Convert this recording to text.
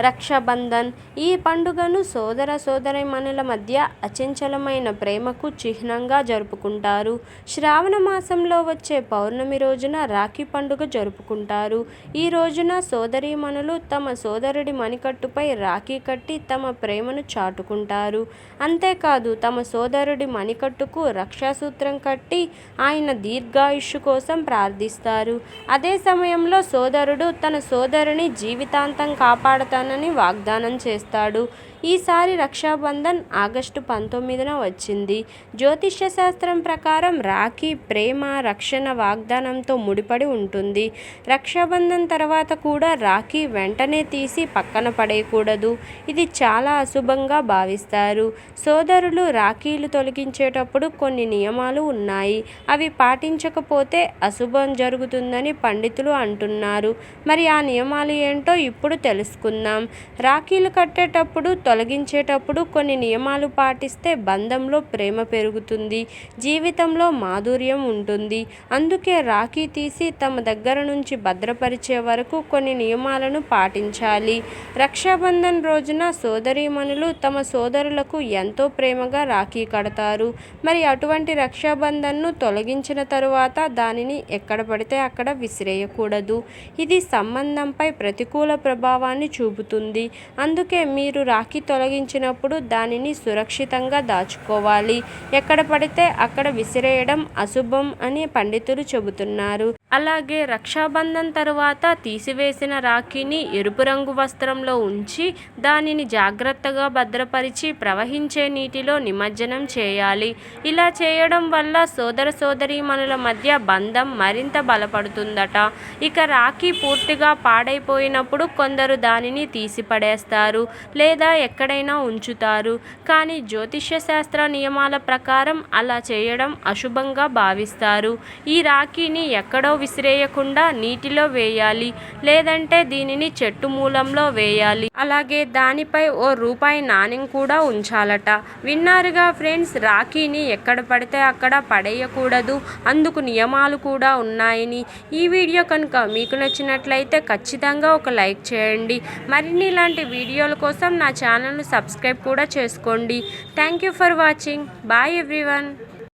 రక్షాబంధన్. ఈ పండుగను సోదర సోదరిమణుల మధ్య అచంచలమైన ప్రేమకు చిహ్నంగా జరుపుకుంటారు. శ్రావణ మాసంలో వచ్చే పౌర్ణమి రోజున రాఖీ పండుగ జరుపుకుంటారు. ఈ రోజున సోదరీమణులు తమ సోదరుడి మణికట్టుపై రాఖీ కట్టి తమ ప్రేమను చాటుకుంటారు. అంతేకాదు తమ సోదరుడి మణికట్టుకు రక్షాసూత్రం కట్టి ఆయన దీర్ఘాయుష్షు కోసం ప్రార్థిస్తారు. అదే సమయంలో సోదరుడు తన సోదరుని జీవితాంతం చేస్తానని వాగ్దానం చేస్తాడు. ఈసారి రక్షాబంధన్ ఆగస్టు పంతొమ్మిదిన వచ్చింది. జ్యోతిష్య శాస్త్రం ప్రకారం రాఖీ ప్రేమ రక్షణ వాగ్దానంతో ముడిపడి ఉంటుంది. రక్షాబంధన్ తర్వాత కూడా రాఖీ వెంటనే తీసి పక్కన పడేయకూడదు. ఇది చాలా అశుభంగా భావిస్తారు. సోదరులు రాఖీలు తొలగించేటప్పుడు కొన్ని నియమాలు ఉన్నాయి. అవి పాటించకపోతే అశుభం జరుగుతుందని పండితులు అంటున్నారు. మరి ఆ నియమాలు ఏంటో ఇప్పుడు తెలుసుకుందాం. రాఖీలు కట్టేటప్పుడు తొలగించేటప్పుడు కొన్ని నియమాలు పాటిస్తే బంధంలో ప్రేమ పెరుగుతుంది జీవితంలో మాధుర్యం ఉంటుంది. అందుకే రాఖీ తీసి తమ దగ్గర నుంచి భద్రపరిచే వరకు కొన్ని నియమాలను పాటించాలి. రక్షాబంధన్ రోజున సోదరీమణులు తమ సోదరులకు ఎంతో ప్రేమగా రాఖీ కడతారు. మరి అటువంటి రక్షాబంధన్ను తొలగించిన తరువాత దానిని ఎక్కడ పడితే అక్కడ విసిరేయకూడదు. ఇది సంబంధంపై ప్రతికూల ప్రభావాన్ని చూపుతుంది. అందుకే మీరు రాఖీ తొలగించినప్పుడు దానిని సురక్షితంగా దాచుకోవాలి. ఎక్కడ పడితే అక్కడ విసిరేయడం అశుభం అని పండితులు చెబుతున్నారు. అలాగే రక్షాబంధన్ తరువాత తీసివేసిన రాఖీని ఎరుపు రంగు వస్త్రంలో ఉంచి దానిని జాగ్రత్తగా భద్రపరిచి ప్రవహించే నీటిలో నిమజ్జనం చేయాలి. ఇలా చేయడం వల్ల సోదర సోదరీమణుల మధ్య బంధం మరింత బలపడుతుందట. ఇక రాఖీ పూర్తిగా పాడైపోయినప్పుడు కొందరు దానిని తీసిపడేస్తారు. లేదా ఎక్కడైనా ఉంచుతారు. కానీ జ్యోతిష్య శాస్త్ర నియమాల ప్రకారం అలా చేయడం అశుభంగా భావిస్తారు. ఈ రాఖీని ఎక్కడో విసిరేయకుండా నీటిలో వేయాలి. లేదంటే దీనిని చెట్టు మూలంలో వేయాలి. అలాగే దానిపై ఓ రూపాయి నాణ్యం కూడా ఉంచాలట. విన్నారుగా ఫ్రెండ్స్ రాఖీని ఎక్కడ పడితే అక్కడ పడేయకూడదు. అందుకు నియమాలు కూడా ఉన్నాయని. ఈ వీడియో కనుక మీకు నచ్చినట్లయితే ఖచ్చితంగా ఒక లైక్ చేయండి. మరిన్ని ఇలాంటి వీడియోల కోసం నా ఛానల్ను సబ్స్క్రైబ్ కూడా చేసుకోండి. Thank you for watching bye everyone